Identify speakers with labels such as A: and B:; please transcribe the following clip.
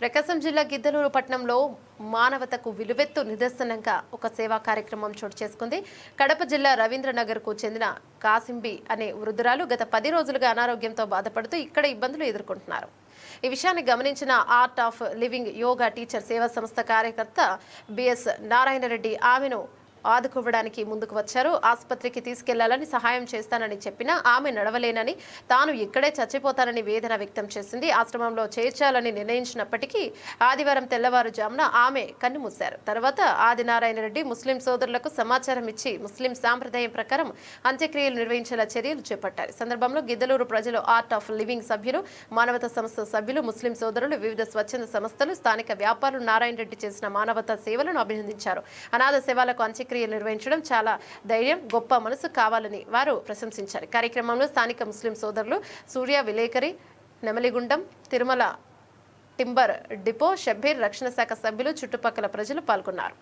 A: ప్రకాశం జిల్లా గిద్దలూరు పట్టణంలో మానవతకు విలువెత్తు నిదర్శనంగా ఒక సేవా కార్యక్రమం చోటు చేసుకుంది. కడప జిల్లా రవీంద్రనగర్కు చెందిన కాసింబి అనే వృద్ధురాలు గత పది రోజులుగా అనారోగ్యంతో బాధపడుతూ ఇక్కడ ఇబ్బందులు ఎదుర్కొంటున్నారు. ఈ విషయాన్ని గమనించిన art of living yoga teacher సేవా సంస్థ కార్యకర్త బిఎస్ నారాయణరెడ్డి ఆమెను ఆదుకోవడానికి ముందుకు వచ్చారు. ఆసుపత్రికి తీసుకెళ్ళాలని సహాయం చేస్తానని చెప్పినా ఆమె నడవలేనని తాను ఇక్కడే చచ్చిపోతానని వేదన వ్యక్తం చేసింది. ఆశ్రమంలో చేర్చాలని నిర్ణయించినప్పటికీ ఆదివారం తెల్లవారుజామున ఆమె కన్నుమూశారు తర్వాత ఆదినారాయణ రెడ్డి ముస్లిం సోదరులకు సమాచారం ఇచ్చి ముస్లిం సాంప్రదాయం ప్రకారం అంత్యక్రియలు నిర్వహించేలా చర్యలు చేపట్టారు. సందర్భంలో గిద్దలూరు ప్రజలు ఆర్ట్ ఆఫ్ లివింగ్ సభ్యులు మానవతా సంస్థ సభ్యులు ముస్లిం సోదరులు వివిధ స్వచ్ఛంద సంస్థలు స్థానిక వ్యాపారులు నారాయణ రెడ్డి చేసిన మానవతా సేవలను అభినందించారు. అనాథ సేవలకు అంత్యక్రియ అంత్యక్రియలు నిర్వహించడం చాలా ధైర్యం గొప్ప మనసు కావాలని వారు ప్రశంసించారు. కార్యక్రమంలో స్థానిక ముస్లిం సోదరులు సూర్య విలేకరి నెమలిగుండం తిరుమల టింబర్ డిపో షబ్బీర్ రక్షణ శాఖ సభ్యులు చుట్టుపక్కల ప్రజలు పాల్గొన్నారు.